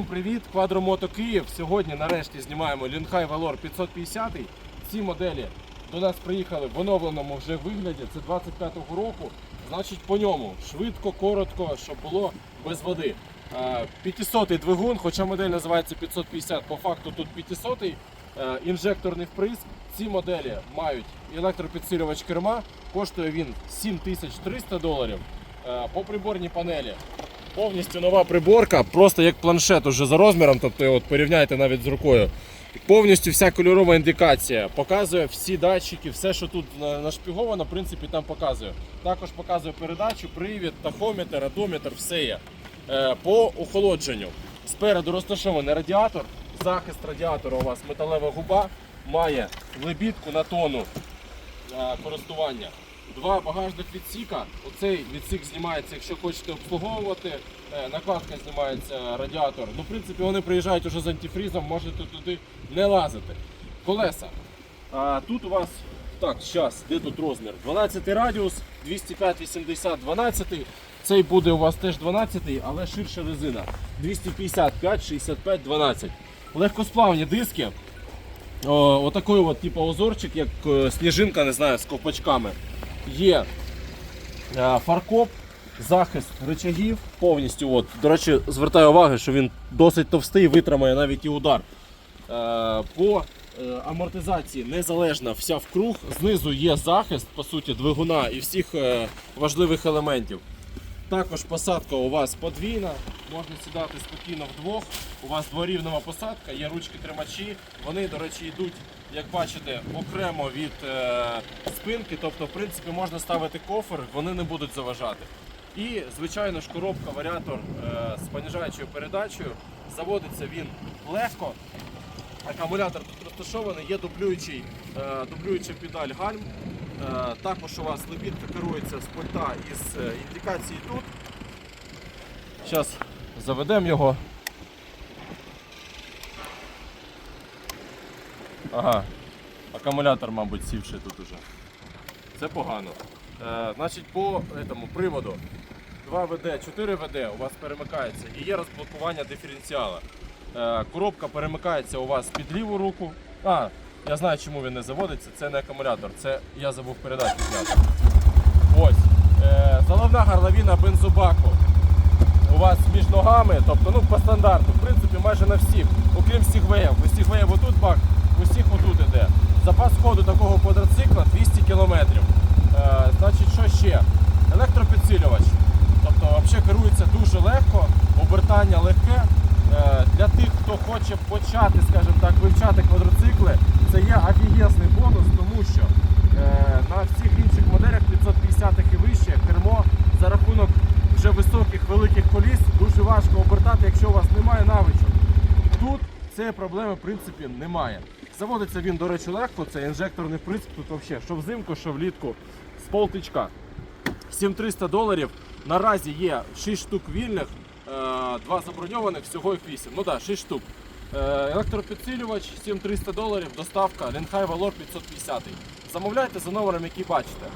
Всім Привіт, Квадромото Київ. Сьогодні нарешті знімаємо Лінхай Valor 550. Ці моделі до нас приїхали в оновленому вже вигляді. Це 25-го року. Значить, по ньому швидко, коротко, щоб було без води. Е, 500-й двигун, хоча модель називається 550, по факту тут 500-й. Е, Інжекторний вприск. Ці моделі мають електропідсилювач керма. Коштує він 7300 доларів. Е, По приборній панелі Повністю нова приборка, просто як планшет уже за розміром, тобто от порівняйте навіть з рукою. Повністю вся кольорова індикація показує всі датчики, все, що тут нашпіговано, в принципі, там показує. Також показує передачу, привід, тахометр, одометр, все є. Е, По охолодженню. Спереду розташований радіатор, захист радіатора у вас металева губа, має лебідку на тону е, користування. Два багажних відсіка. Оцей відсік знімається, якщо хочете обслуговувати. Е, Накладка знімається радіатор. Ну, в принципі, вони приїжджають уже з антифрізом, можете туди не лазити. Колеса. А, тут у вас так, зараз, де тут розмір? 12 радіус, 205 80 12. Цей буде у вас теж 12, але ширша резина. 255 65 12. Легкосплавні диски. О, отакий от, типу, озорчик, як е, сніжинка, не знаю, з ковпачками. Є е, фаркоп, захист рычагів повністю. От. До речі, звертаю увагу, що він досить товстий, витримає навіть і удар. Е, По е, амортизації незалежна вся вкруг. Знизу є захист, по суті, двигуна і всіх важливих елементів. Також посадка у вас подвійна, можна сідати спокійно вдвох. У вас дворівнева посадка, є ручки тримачі. Вони, до речі, йдуть, як бачите, окремо від е, спинки. Тобто, в принципі, можна ставити кофер, вони не будуть заважати. І, звичайно ж, коробка варіатор е, з понижаючою передачею. Заводиться він легко. Акумулятор тут розташований, є дублюючий, е, дублююча педаль гальм. Також у вас лебідка керується з пульта із індикації тут. Зараз заведемо його. Ага, акумулятор, мабуть, сівший тут уже. Це погано. Е, значить, по этому приводу 2 ВД, 4 ВД у вас перемикається і є розблокування диференціала. Е, коробка перемикається у вас під ліву руку. А, я знаю, чому він не заводиться. Це не акумулятор, це я забув передачу зняти. Ось. Е, заливна горловина бензобаку у вас між ногами, тобто ну, по стандарту, в принципі, майже на всіх, окрім стігвеїв. У стігвеїв отут бак, всіх отут іде. Запас ходу такого квадроцикла 200 км. Е, значить, що ще? Електропідсилювач. Тобто взагалі керується дуже легко, обертання легке. Е, для тих, хто хоче почати, скажімо так, вивчати квадроцикли, це є офігезний бонус, тому що е, на всіх інших моделях 550 і вище кермо за рахунок вже високих великих коліс дуже важко обертати, якщо у вас немає навичок. Тут цієї проблеми в принципі немає. Заводиться він, до речі, легко, це інжекторний вприск тут взагалі, що взимку, що влітку з полтичка. 7300 доларів. Наразі є 6 штук вільних, е, 2 заброньованих, всього їх 8. Ну так, да, 6 штук. Е, Електропідсилювач 7300 доларів, доставка Ленхай Valor 550. Замовляйте за номером, який бачите.